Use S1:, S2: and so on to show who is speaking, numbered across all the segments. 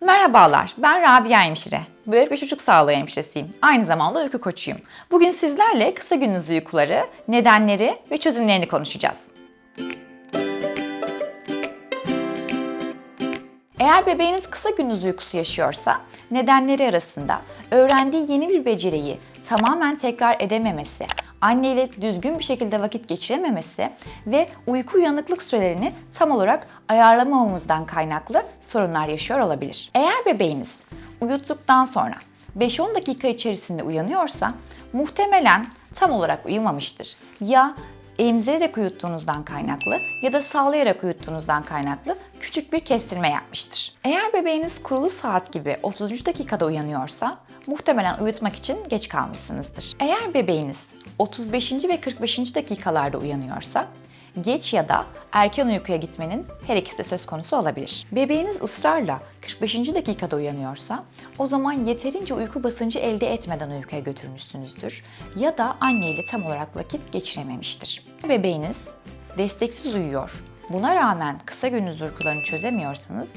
S1: Merhabalar, ben Rabia Hemşire. Bebek ve çocuk sağlığı hemşiresiyim. Aynı zamanda uyku koçuyum. Bugün sizlerle kısa gündüz uykuları, nedenleri ve çözümlerini konuşacağız. Eğer bebeğiniz kısa gündüz uykusu yaşıyorsa, nedenleri arasında öğrendiği yeni bir beceriyi tamamen tekrar edememesi, anne ile düzgün bir şekilde vakit geçirememesi ve uyku uyanıklık sürelerini tam olarak ayarlamamamızdan kaynaklı sorunlar yaşıyor olabilir. Eğer bebeğiniz uyuttuktan sonra 5-10 dakika içerisinde uyanıyorsa muhtemelen tam olarak uyumamıştır. Ya emzirerek uyuttuğunuzdan kaynaklı ya da sağlayarak uyuttuğunuzdan kaynaklı küçük bir kestirme yapmıştır. Eğer bebeğiniz kurulu saat gibi 33 dakikada uyanıyorsa muhtemelen uyutmak için geç kalmışsınızdır. Eğer bebeğiniz 35. ve 45. dakikalarda uyanıyorsa geç ya da erken uykuya gitmenin her ikisi de söz konusu olabilir. Bebeğiniz ısrarla 45. dakikada uyanıyorsa o zaman yeterince uyku basıncı elde etmeden uykuya götürmüşsünüzdür ya da anne ile tam olarak vakit geçirememiştir. Bebeğiniz desteksiz uyuyor. Buna rağmen kısa gündüz uykularını çözemiyorsanız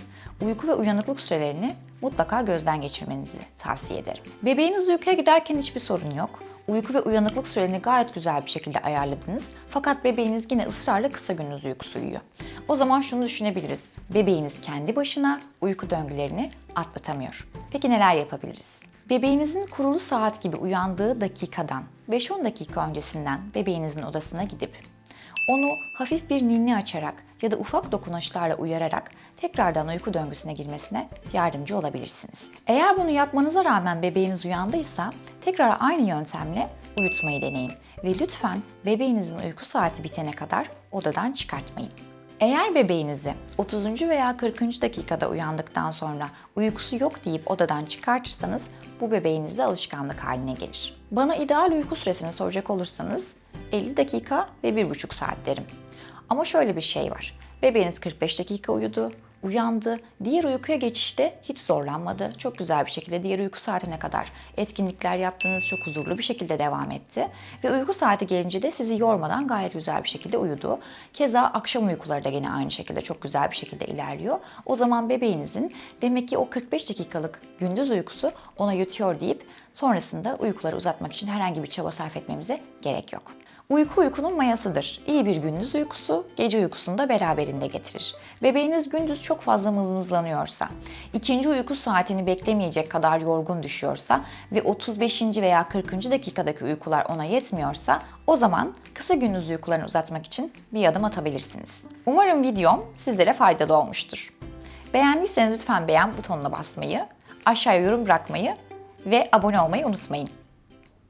S1: uyku ve uyanıklık sürelerini mutlaka gözden geçirmenizi tavsiye ederim. Bebeğiniz uykuya giderken hiçbir sorun yok. Uyku ve uyanıklık sürelerini gayet güzel bir şekilde ayarladınız. Fakat bebeğiniz yine ısrarla kısa gündüz uykusu uyuyor. O zaman şunu düşünebiliriz. Bebeğiniz kendi başına uyku döngülerini atlatamıyor. Peki neler yapabiliriz? Bebeğinizin kurulu saat gibi uyandığı dakikadan 5-10 dakika öncesinden bebeğinizin odasına gidip onu hafif bir ninni açarak ya da ufak dokunuşlarla uyararak tekrardan uyku döngüsüne girmesine yardımcı olabilirsiniz. Eğer bunu yapmanıza rağmen bebeğiniz uyandıysa tekrar aynı yöntemle uyutmayı deneyin ve lütfen bebeğinizin uyku saati bitene kadar odadan çıkartmayın. Eğer bebeğinizi 30. veya 40. dakikada uyandıktan sonra uykusu yok deyip odadan çıkartırsanız bu bebeğinizde alışkanlık haline gelir. Bana ideal uyku süresini soracak olursanız 50 dakika ve 1,5 saat derim. Ama şöyle bir şey var. Bebeğiniz 45 dakika uyudu, uyandı. Diğer uykuya geçişte hiç zorlanmadı. Çok güzel bir şekilde diğer uyku saatine kadar etkinlikler yaptınız. Çok huzurlu bir şekilde devam etti. Ve uyku saati gelince de sizi yormadan gayet güzel bir şekilde uyudu. Keza akşam uykuları da yine aynı şekilde çok güzel bir şekilde ilerliyor. O zaman bebeğinizin demek ki o 45 dakikalık gündüz uykusu ona yetiyor deyip sonrasında uykuları uzatmak için herhangi bir çaba sarf etmemize gerek yok. Uyku uykunun mayasıdır. İyi bir gündüz uykusu gece uykusunu da beraberinde getirir. Bebeğiniz gündüz çok fazla mızmızlanıyorsa, ikinci uyku saatini beklemeyecek kadar yorgun düşüyorsa ve 35. veya 40. dakikadaki uykular ona yetmiyorsa o zaman kısa gündüz uykularını uzatmak için bir adım atabilirsiniz. Umarım videom sizlere faydalı olmuştur. Beğendiyseniz lütfen beğen butonuna basmayı, aşağıya yorum bırakmayı ve abone olmayı unutmayın.